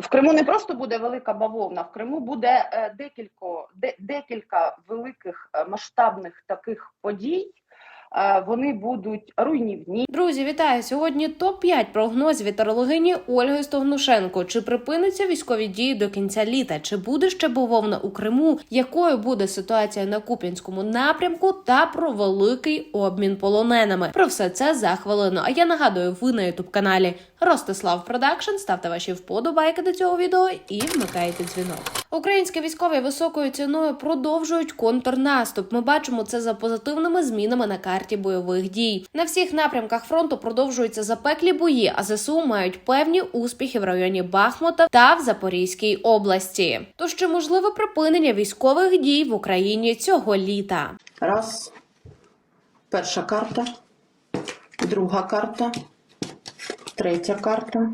В Криму не просто буде велика бавовна, в Криму буде декілько, декілька, де, декілька великих е, масштабних таких подій. Вони будуть руйнівні. Друзі, вітаю! Сьогодні топ 5 прогнозів від тарологині Ольги Стогнушенко. Чи припиниться військові дії до кінця літа? Чи буде ще бавовна у Криму? Якою буде ситуація на Куп'янському напрямку? Та про великий обмін полоненими? Про все це за хвилину. А я нагадую, ви на ютуб каналі Ростислав Продакшн. Ставте ваші вподобайки до цього відео і вмикайте дзвінок. Українські військові високою ціною продовжують контрнаступ. Ми бачимо це за позитивними змінами на карті бойових дій. На всіх напрямках фронту продовжуються запеклі бої, а ЗСУ мають певні успіхи в районі Бахмута та в Запорізькій області. Тож чи можливе припинення військових дій в Україні цього літа? Раз. Перша карта. Друга карта. Третя карта.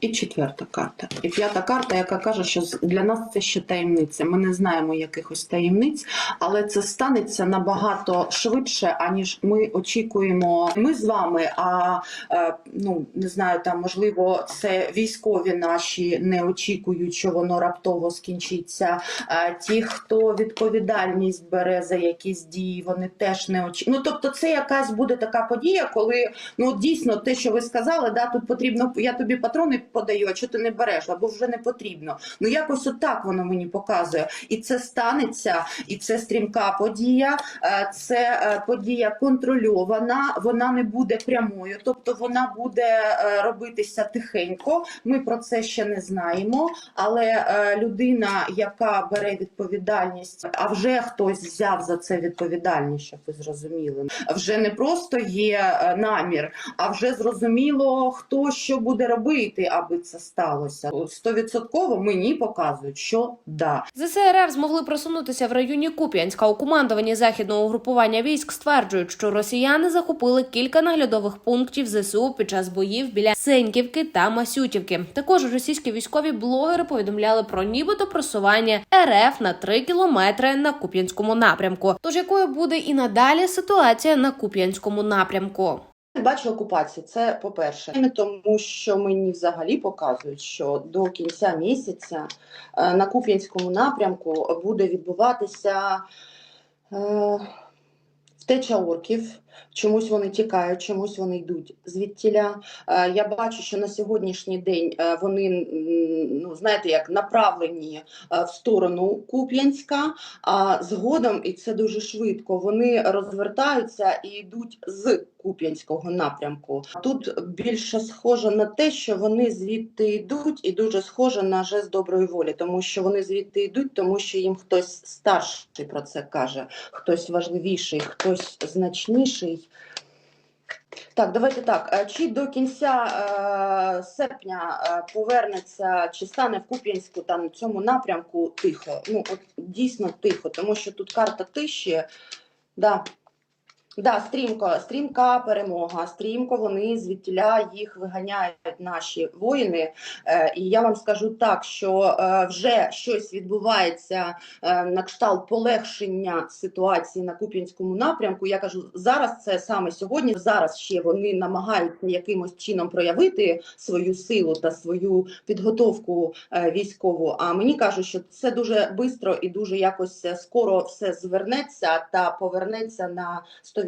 І четверта карта. І п'ята карта, яка каже, що для нас це ще таємниця. Ми не знаємо якихось таємниць, але це станеться набагато швидше, аніж ми очікуємо. Ми з вами, а е, ну не знаю, там можливо, це військові наші не очікують, що воно раптово скінчиться. Е, Ті, хто відповідальність бере за якісь дії, вони теж не очікують. Ну тобто, це якась буде така подія, коли ну дійсно те, що ви сказали, да, тут потрібно. Я тобі патрони подаю, а чого ти не береш, або вже не потрібно. Ну якось отак воно мені показує. І це станеться, і це стрімка подія. е, Це е, подія контрольована, вона не буде прямою, тобто вона буде е, робитися тихенько. Ми про це ще не знаємо. Але людина, яка бере відповідальність, а вже хтось взяв за це відповідальність, щоб ви зрозуміли. Вже не просто є намір, а вже зрозуміло, хто що буде робити, аби це сталося. Стовідсотково мені показують, що да. ЗСРФ змогли просунутися в районі Куп'янська. У командуванні західного угрупування військ стверджують, що росіяни захопили кілька наглядових пунктів ЗСУ під час боїв біля Сеньківки та Масютівки. Також російські військові блогери повідомляли про нібито просування РФ на 3 кілометри на Куп'янському напрямку. Тож якою буде і надалі ситуація на Куп'янському напрямку? Бачу окупацію, це по-перше. Не Тому що мені взагалі показують, що до кінця місяця е, на Куп'янському напрямку буде відбуватися е, втеча орків. Чомусь вони тікають, чомусь вони йдуть звідтіля. Е, Я бачу, що на сьогоднішній день е, вони, ну знаєте, як направлені е, в сторону Куп'янська, а згодом, і це дуже швидко, вони розвертаються і йдуть з Куп'янського напрямку. Тут більше схоже на те, що вони звідти йдуть, і дуже схоже на жест доброї волі, тому що вони звідти йдуть, тому що їм хтось старший про це каже, хтось важливіший, хтось значніший. Так, давайте так. Е, Чи до кінця е, серпня е, повернеться, чи стане в Куп'янську там на цьому напрямку тихо? Ну, от дійсно тихо, тому що тут карта тиші. Да. Да, стрімко, стрімка перемога. Стрімко вони звідтіля їх виганяють наші воїни. Е, і я вам скажу так, що е, вже щось відбувається е, на кшталт полегшення ситуації на Куп'янському напрямку. Я кажу, зараз це саме сьогодні. Зараз ще вони намагаються якимось чином проявити свою силу та свою підготовку е, військову. А мені кажуть, що це дуже швидко і дуже якось е, скоро все звернеться та повернеться на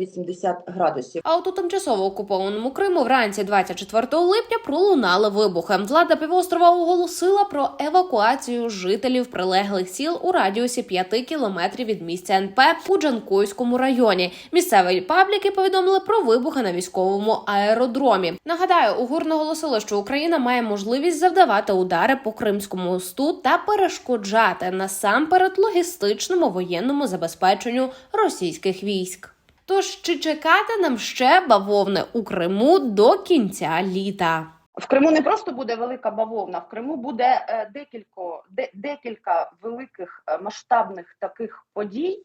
180 градусів. А от у тимчасово окупованому Криму вранці 24 липня пролунали вибухи. Влада півострова оголосила про евакуацію жителів прилеглих сіл у радіусі 5 кілометрів від місця НП у Джанкойському районі. Місцеві пабліки повідомили про вибухи на військовому аеродромі. Нагадаю, УГУР наголосило, що Україна має можливість завдавати удари по Кримському мосту та перешкоджати насамперед логістичному воєнному забезпеченню російських військ. Тож чи чекати нам ще бавовни у Криму до кінця літа? В Криму не просто буде велика бавовна, в Криму буде е, декілька, де, декілька великих е, масштабних таких подій.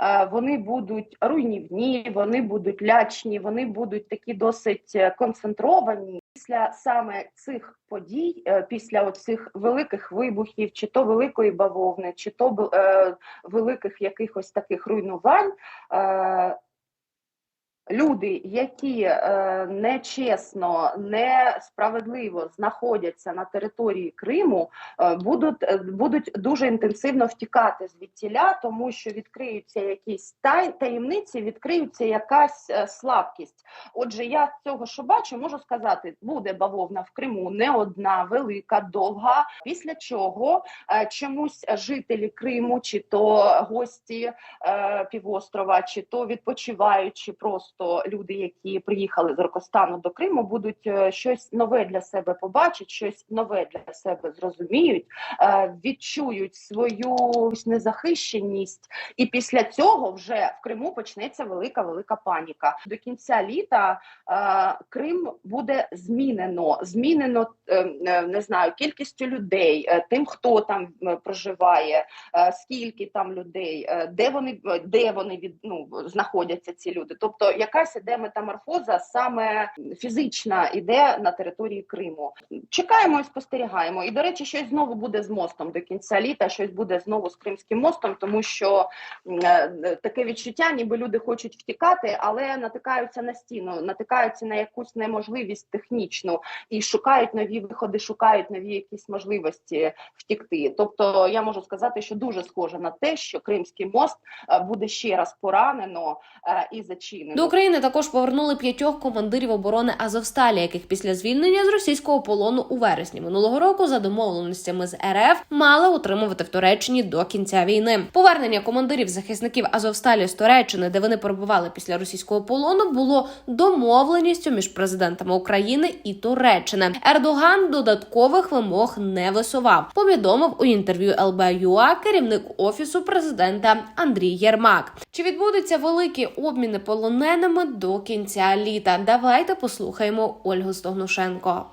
Е, Вони будуть руйнівні, вони будуть лячні, вони будуть такі досить концентровані. Після саме цих подій, після оцих великих вибухів, чи то великої бавовни, чи то е, великих якихось таких руйнувань, люди, які е, нечесно, несправедливо знаходяться на території Криму, е, будуть, е, будуть дуже інтенсивно втікати звідтіля, тому що відкриються якісь тай, таємниці, відкриються якась е, слабкість. Отже, я з цього, що бачу, можу сказати, буде бавовна в Криму не одна, велика, довга. Після чого е, чомусь жителі Криму, чи то гості е, півострова, чи то відпочиваючи просто люди, які приїхали з Рокостану до Криму, будуть е, щось нове для себе побачать, щось нове для себе зрозуміють, е, відчують свою незахищеність, і після цього вже в Криму почнеться велика велика паніка. До кінця літа е, Крим буде змінено. Змінено не знаю кількістю людей, тим, хто там проживає, скільки там людей, де вони де вони від ну знаходяться ці люди. Тобто, якась іде метаморфоза, саме фізична іде на території Криму. Чекаємо і спостерігаємо. І до речі, щось знову буде з мостом до кінця літа. Щось буде знову з Кримським мостом, тому що е, таке відчуття, ніби люди хочуть втікати, але натикаються на стіну, натикаються на якусь неможливість технічну і шукають нові виходи, шукають нові якісь можливості втікти. Тобто, я можу сказати, що дуже схоже на те, що Кримський мост е, буде ще раз поранено е, і зачинено. України також повернули п'ятьох командирів оборони Азовсталі, яких після звільнення з російського полону у вересні минулого року за домовленостями з РФ мали утримувати в Туреччині до кінця війни. Повернення командирів захисників Азовсталі з Туреччини, де вони перебували після російського полону, було домовленістю між президентами України і Туреччини. Ердоган додаткових вимог не висував. Повідомив у інтерв'ю ЛБЮА керівник офісу президента Андрій Єрмак. Чи відбудуться великі обміни полоненими до кінця літа? Давайте послухаємо Ольгу Стогнушенко.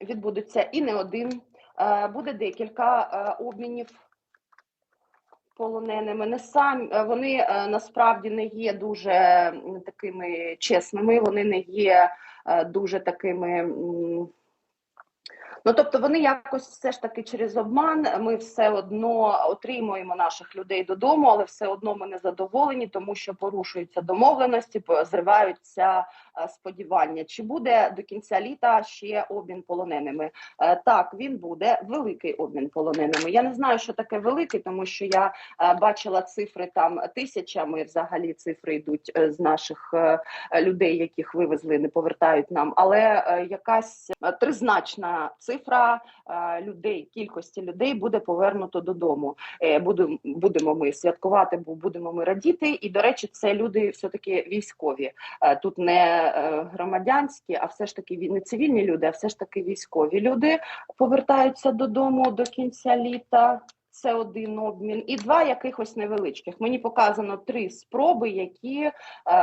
відбудеться і не один. Е, Буде декілька е, обмінів полоненими. Не сам е, вони насправді не є дуже такими чесними, вони не є дуже такими. Ну, тобто вони якось все ж таки через обман. Ми все одно отримуємо наших людей додому, але все одно ми не задоволені, тому що порушуються домовленості, зриваються сподівання. Чи буде до кінця літа ще обмін полоненими? Е, Так, він буде великий обмін полоненими. Я не знаю, що таке великий, тому що я е, бачила цифри там тисячами. Взагалі цифри йдуть е, з наших е, людей, яких вивезли, не повертають нам. Але е, якась е, тризначна цифра е, людей, кількості людей буде повернуто додому. Е, Будемо ми святкувати, бо будемо ми радіти. І до речі, це люди все таки військові. Е, Тут не е, громадянські, а все ж таки не цивільні люди, а все ж таки військові люди повертаються додому до кінця літа. Це один обмін, і два якихось невеличких. Мені показано три спроби, які е,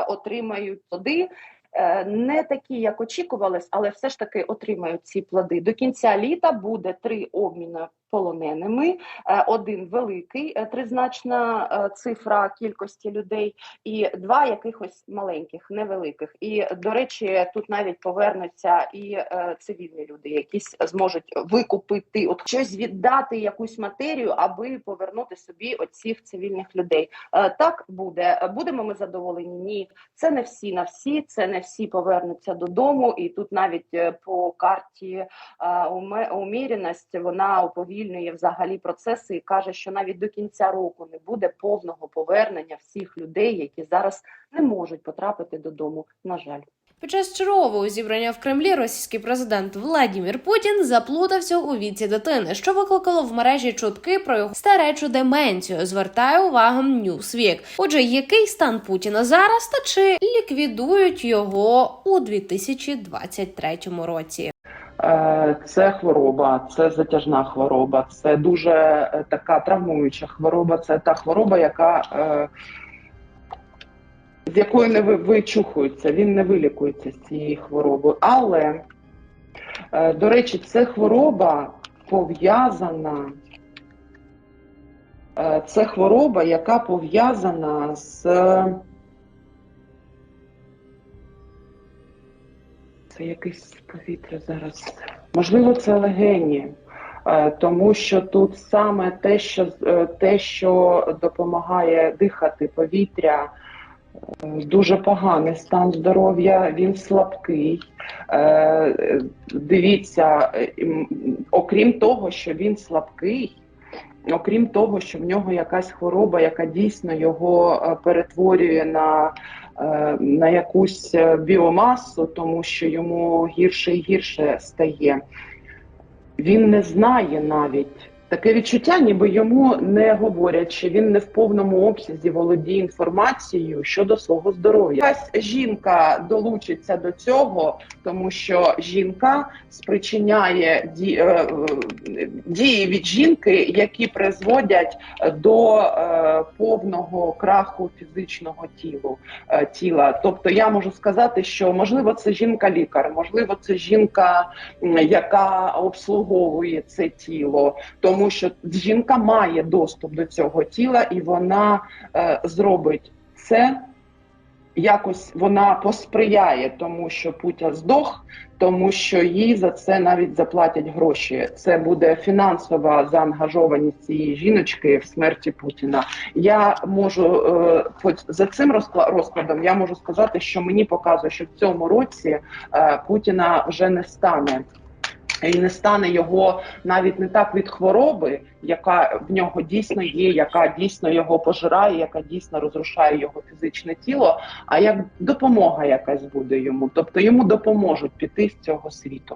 отримають плоди. Е, не такі, як очікувалось, але все ж таки отримають ці плоди. До кінця літа буде три обміни полоненими, е, один великий, е, тризначна е, цифра кількості людей, і два якихось маленьких, невеликих. І до речі, тут навіть повернуться і цивільні люди, які зможуть викупити от щось віддати якусь матерію, аби повернути собі оцих цивільних людей. Так буде. Будемо ми задоволені? Ні, це не всі на всі, це не всі повернуться додому, і тут навіть по карті е, уме- уміряності вона взагалі процеси і каже, що навіть до кінця року не буде повного повернення всіх людей, які зараз не можуть потрапити додому. На жаль. Під час чергового зібрання в Кремлі російський президент Владімір Путін заплутався у віці дитини, що викликало в мережі чутки про його старечу деменцію. Звертає увагу Newsweek. Отже, який стан Путіна зараз та чи ліквідують його у 2023 році? Е, Це хвороба, це затяжна хвороба, це дуже е, така травмуюча хвороба. Це та хвороба, яка е, з якою не вичухується, він не вилікується з цієї хвороби. Але, до речі, це хвороба пов'язана. Це хвороба, яка пов'язана з Це якесь повітря зараз. Можливо, це легені, е, тому що тут саме те, що е, те, що допомагає дихати повітря, дуже поганий стан здоров'я, він слабкий. Е, Дивіться, е, окрім того, що він слабкий, окрім того, що в нього якась хвороба, яка дійсно його е, перетворює на, е, на якусь е, біомасу, тому що йому гірше і гірше стає. Він не знає навіть. Таке відчуття, ніби йому не говорять, що він не в повному обсязі володіє інформацією щодо свого здоров'я. Якась жінка долучиться до цього, тому що жінка спричиняє е, е, дії від жінки, які призводять до е, повного краху фізичного тілу тіла. Тобто я можу сказати, що можливо це жінка-лікар, можливо, це жінка, яка обслуговує це тіло, тому що жінка має доступ до цього тіла, і вона е, зробить це. Якось вона посприяє тому, що Путя здох, тому що їй за це навіть заплатять гроші. Це буде фінансова заангажованість цієї жіночки в смерті Путіна. Я можу е, за цим розкла- розкладом я можу сказати, що мені показує, що в цьому році е, Путіна вже не стане. І не стане його навіть не так від хвороби, яка в нього дійсно є, яка дійсно його пожирає, яка дійсно розрушає його фізичне тіло, а як допомога якась буде йому, тобто йому допоможуть піти з цього світу.